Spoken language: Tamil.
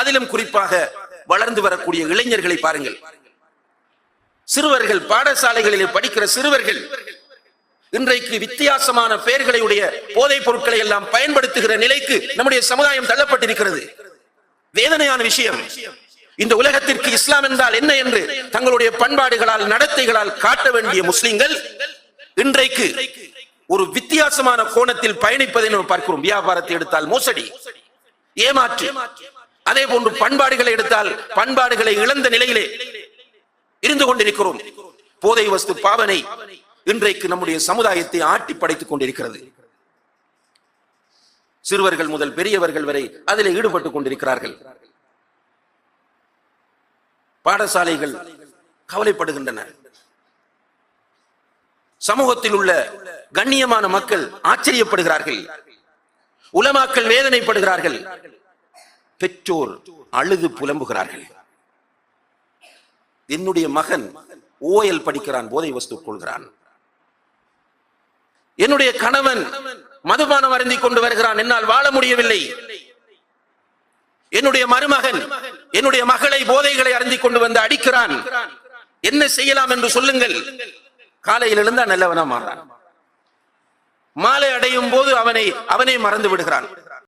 அதிலும் குறிப்பாக வளர்ந்து வரக்கூடிய இளைஞர்களை பாருங்கள். சிறுவர்கள் பாடசாலைகளிலே படிக்கிற சிறுவர்கள் இன்றைக்கு வித்தியாசமான பெயர்களை உடைய போதைப் பொருட்களை எல்லாம் பயன்படுத்துகிற நிலைக்கு நம்முடைய சமுதாயம் தள்ளப்பட்டிருக்கிறது. வேதனையான விஷயம். இந்த உலகத்திற்கு இஸ்லாம் என்றால் என்ன என்று தங்களுடைய பண்பாடுகளால் நடத்தைகளால் காட்ட வேண்டிய முஸ்லிம்கள் இன்றைக்கு ஒரு வித்தியாசமான கோணத்தில் பயணிப்பதை நாம் பார்க்கிறோம். வியாபாரத்தை எடுத்தால் மோசடி ஏமாற்று. அதே போன்று பண்பாடுகளை எடுத்தால் பண்பாடுகளை இழந்த நிலையிலே இருந்து கொண்டிருக்கிறோம். போதை வஸ்து பாவனை இன்றைக்கு நம்முடைய சமுதாயத்தை ஆட்டி படைத்துக் கொண்டிருக்கிறது. சிறுவர்கள் முதல் பெரியவர்கள் வரை அதில் ஈடுபட்டுக் கொண்டிருக்கிறார்கள். பாடசாலைகள் கவலைப்படுகின்றன. சமூகத்தில் உள்ள கண்ணியமான மக்கள் ஆச்சரியப்படுகிறார்கள். உலமாக்கள் வேதனைப்படுகிறார்கள். பெற்றோர் அழுது புலம்புகிறார்கள். என்னுடைய மகன் ஓயல் படிக்கிறான் போதை வஸ்து கொள்கிறான். என்னுடைய கணவன் மதுபானம் அருந்தி கொண்டு வருகிறான் என்னால் வாழ முடியவில்லை. என்னுடைய மருமகன் என்னுடைய மகளை போதைகளை அருந்தி கொண்டு வந்து அடிக்கிறான். என்ன செய்யலாம் என்று சொல்லுங்கள். காலையில் எழுந்தா நல்லவனா மாறான். மாலை அடையும் போது அவனை அவனை மறந்து விடுகிறான்.